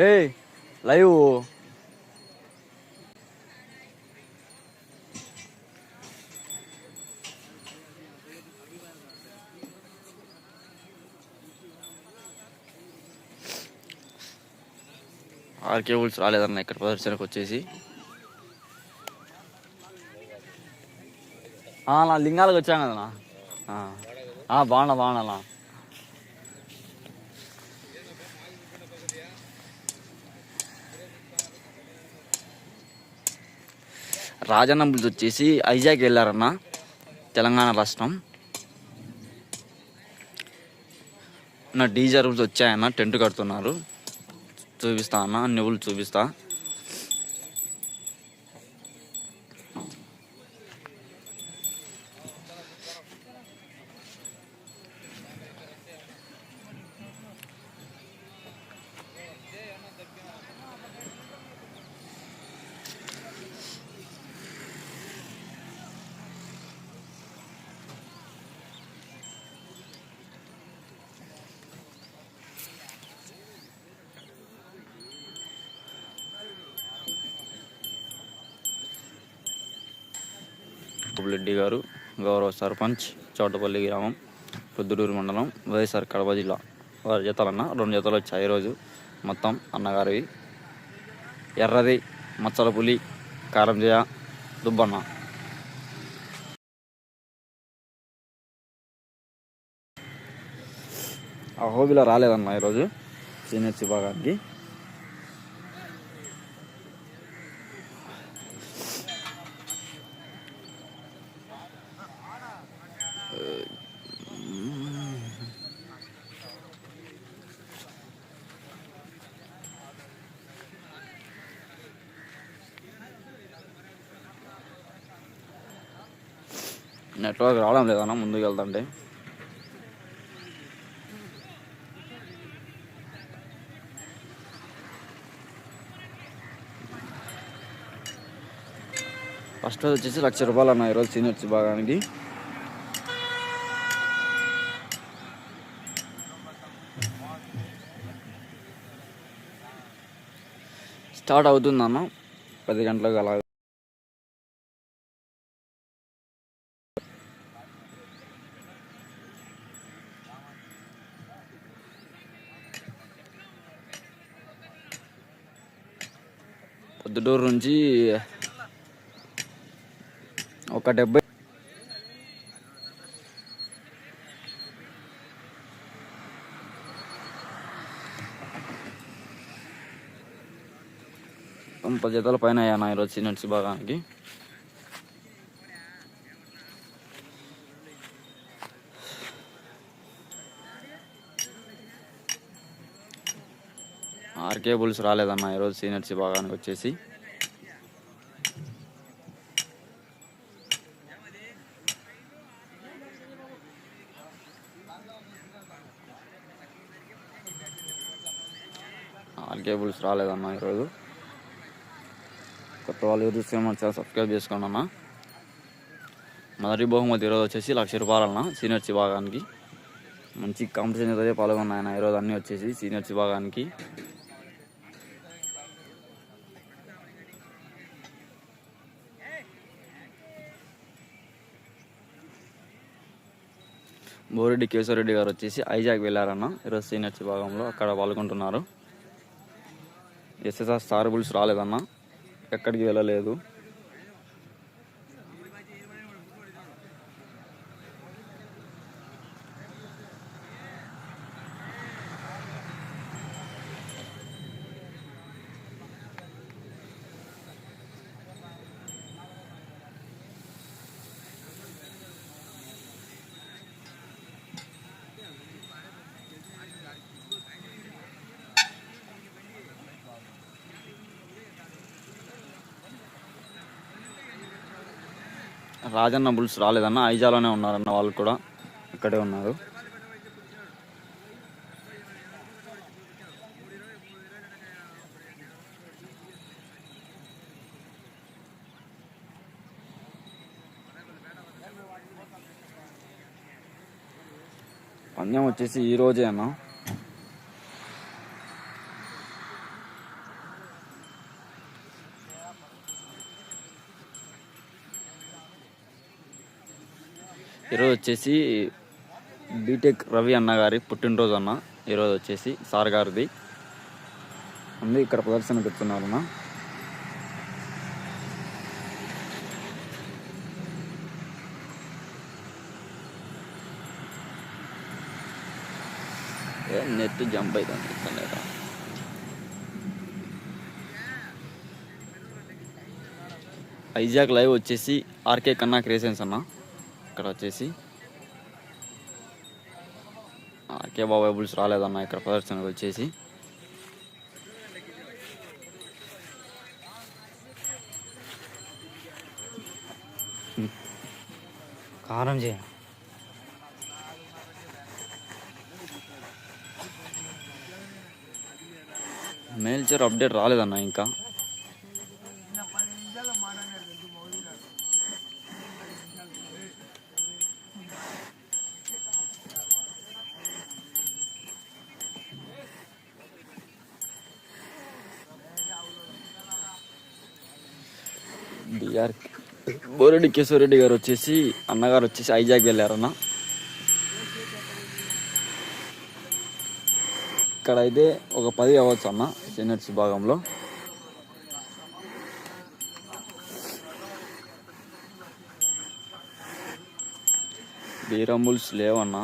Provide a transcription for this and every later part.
ఏ లైవ్ ఆర్ కేబుల్స్ రాలేదన్న ఇక్కడ ప్రదర్శనకు వచ్చేసి. ఆ, నా లింగాలకు వచ్చాను కదన్నా ఆ. బాగున్నా బాగున్నా రాజన్న వచ్చేసి ఐజాక్ వెళ్ళారన్న తెలంగాణ రాష్ట్రం. నా డీజర్ రూల్స్ వచ్చాయన్న టెంట్ కడుతున్నారు. చూపిస్తా అన్న నువ్వులు చూపిస్తా. రెడ్డి గారు గౌరవ సర్పంచ్ చోటపల్లి గ్రామం పొద్దుటూరు మండలం వైఎస్ఆర్ కడప జిల్లా వారి జతలన్న రెండు జతలు వచ్చాయి ఈరోజు. మొత్తం అన్నగారివి. ఎర్రది మచ్చల పులి కారంజయ దుబ్బన్న. ఆ హోబీలో రాలేదన్న ఈరోజు సీనియర్స్ విభాగానికి. నెట్వర్క్ రావడం లేదన్నా ముందుకు వెళ్తుంటే. ఫస్ట్ వచ్చేసి లక్ష రూపాయలు అన్న ఈరోజు సీనియర్స్ విభాగానికి స్టార్ట్ అవుతుందన్న పది గంటలకు అలా గుంటూరు నుంచి ఒక డెబ్బై ముప్పై జతల పైన అయ్యాను ఈరోజు సీనియర్స్ భాగానికి ఆర్కే బుల్స్ రాలేదన్న ఈరోజు సీనియర్స్ భాగానికి వచ్చేసి. ఆల్ కేబుల్స్ రాలేదన్న ఈరోజు. కొత్త వాళ్ళు ఎవరు చూస్తే సబ్స్క్రైబ్ చేసుకోండి అన్న. మొదటి బహుమతి ఈరోజు వచ్చేసి లక్ష రూపాయలన్న సీనియర్స్ విభాగానికి. మంచి కాంపిటీషన్ అయితే పాల్గొన్నాయన్న ఈరోజు అన్నీ వచ్చేసి సీనియర్స్ విభాగానికి. బోరెడ్డి కేశవరెడ్డి గారు వచ్చేసి ఐజాక్ వెళ్ళారన్న ఈరోజు సీనియర్స్ విభాగంలో అక్కడ పాల్గొంటున్నారు. ఎస్ఎస్ఆర్ స్టార్ బుల్స్ రాలేదన్న. ఎక్కడికి వెళ్ళలేదు. రాజన్న బుల్స్ రాలేదన్న ఐజాలోనే ఉన్నారన్న వాళ్ళు కూడా ఇక్కడే ఉన్నారు. పందెం వచ్చేసి ఈ అన్నా. ఈరోజు వచ్చేసి బీటెక్ రవి అన్న గారి పుట్టినరోజు అన్న. ఈరోజు వచ్చేసి సార్ గారిది. ఉంది ఇక్కడ ప్రదర్శన పెడుతున్నారు అన్న. నెట్ జంప్ అవుతుంది ఇక్కడ ఐజాక్ లైవ్ వచ్చేసి ఆర్కే కన్నా క్రియేషన్స్ అన్నా. ఇక్కడ వచ్చేసి ఆర్కే బాబాయ్ బుల్స్ రాలేదన్న ఇక్కడ ప్రదర్శనకు వచ్చేసి. కారం చేయ. మేల్చర్ అప్డేట్ రాలేదన్న ఇంకా. ఆర్ బోరెడ్డి కేశవరెడ్డి గారు వచ్చేసి అన్నగారు వచ్చేసి ఐజాగ్ వెళ్ళారన్న. ఇక్కడ అయితే ఒక పది అవ్వచ్చు అన్న సీనియర్స్ విభాగంలో బీరముల్స్ లేవన్న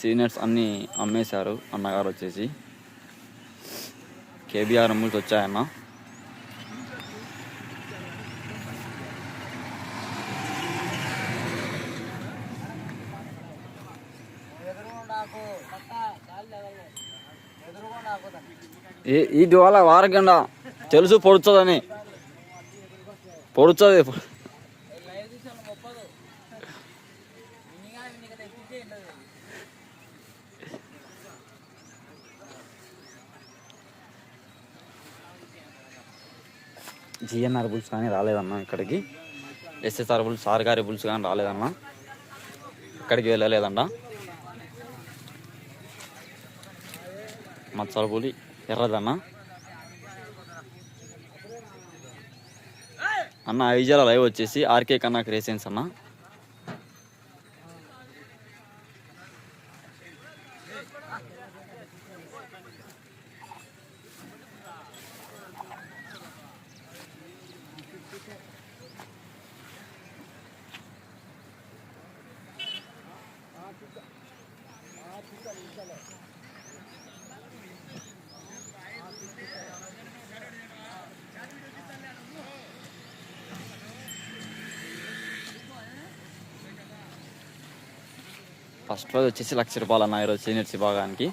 సీనియర్స్ అన్నీ అమ్మేశారు అన్నగారు వచ్చేసి. కేబీఆర్ అమ్ముల్స్ వచ్చాయన్న. ఇది ఈ వారకుండా తెలుసు పొడుతుందని పొడుతుంది జిఎన్ఆర్ బుల్స్ కానీ రాలేదన్నా ఇక్కడికి. ఎస్ఎస్ఆర్ బుల్స్ సార్ గారి బుల్స్ కానీ రాలేదన్నా. ఇక్కడికి వెళ్ళలేదంట మచ్చల ఎర్రదమ్మా అన్న ఐజాల లైవ్ వచ్చేసి ఆర్కే కన్నా క్రియేషన్స్ అన్న. ఫస్ట్ ప్రైజ్ వచ్చేసి లక్ష రూపాయలు అన్న ఈరోజు సీనియర్స్ విభాగానికి.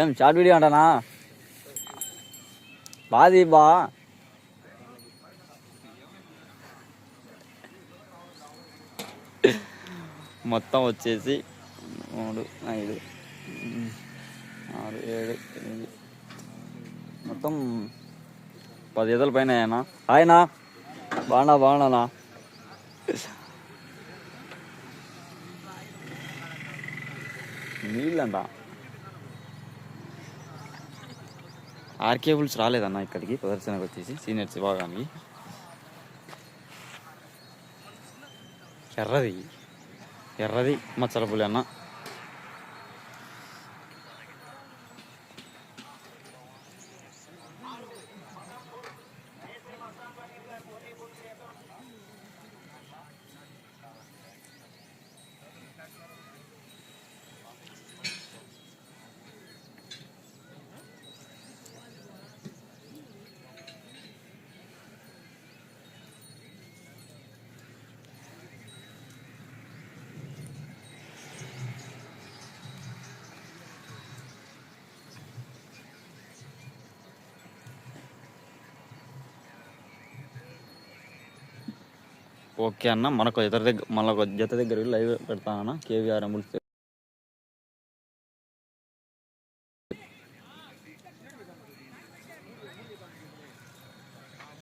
ఏం షార్ట్ వీడియో అంటానా? బాది బా మొత్తం వచ్చేసి మూడు ఐదు ఆరు ఏడు ఎనిమిది. మొత్తం పది ఎదల పైన ఆయన ఆయన? బాగా బాగున్నానా నీళ్ళంట. ఆర్కేబుల్స్ రాలేదన్న ఇక్కడికి ప్రదర్శనకు వచ్చేసి సీనియర్స్ విభాగానికి. ఎర్రది. ఎర్రది మచ్చల పులి అన్న. ఓకే అన్న మనకు ఇతర దగ్గర మనకు జత దగ్గర లైవ్ పెడతానన్న కేవీఆర్ అంబుల్స్